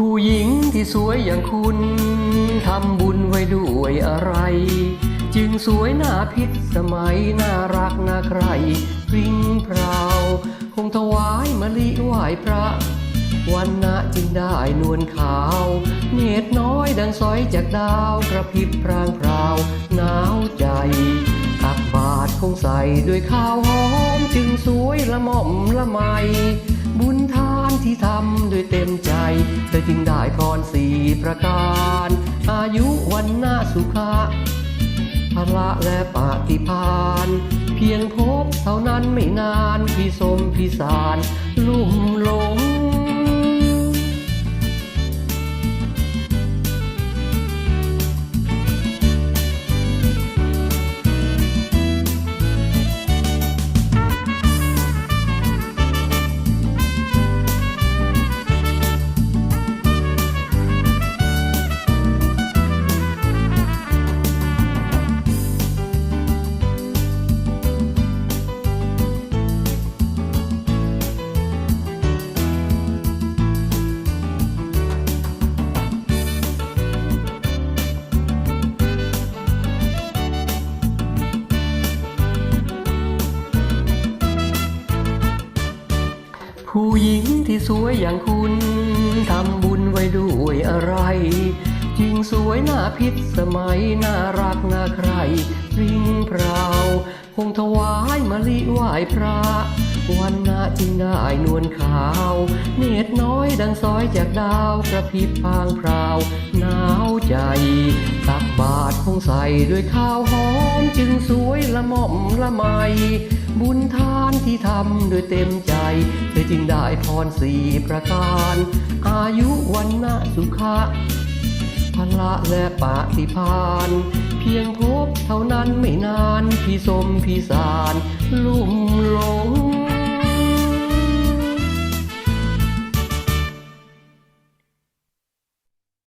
ผู้หญิงที่สวยอย่างคุณทำบุญไว้ด้วยอะไร จึงสวยหน้าพิษสมัยน่ารักน่าใครพริ้งพราว คงถวายมะลิไหว้พระ วันนะจึงได้นวลขาว เนตรน้อยดังสอยจากดาวกระพริบพรางพราวหนาวใจตักบาทคงใส่ด้วยข้าวหอม จึงสวยละม่อมละไมบุญทานที่ทำด้วยเต็ม ธอจึงได้พรสี่ประการ อายุวันหน้าสุขะพละและปฏิพานเพียงพบเท่านั้นไม่นานพี่สมพี่สารลุ่ม ผู้หญิงที่สวยอย่างคุณทำบุญไว้ด้วยอะไรจึงสวยหน้าพิษสมัยน่ารักน่าใครริงพราวคงถวายมะลิไหว้พระ วันนาจึงได้นวลขาว เนตรน้อยดังซอยจากดาวกระพริบพางพราวหนาวใจ ตักบาทคงใส่ด้วยข้าวหอมจึงสวยละม่อมละไม บุญทานที่ทำด้วยเต็มใจ เธอจึงได้พรสี่ประการ อายุวันนะสุขะพละและปฏิพาน เพียงพบเท่านั้นไม่นาน พี่สมพี่สารลุ่มหลง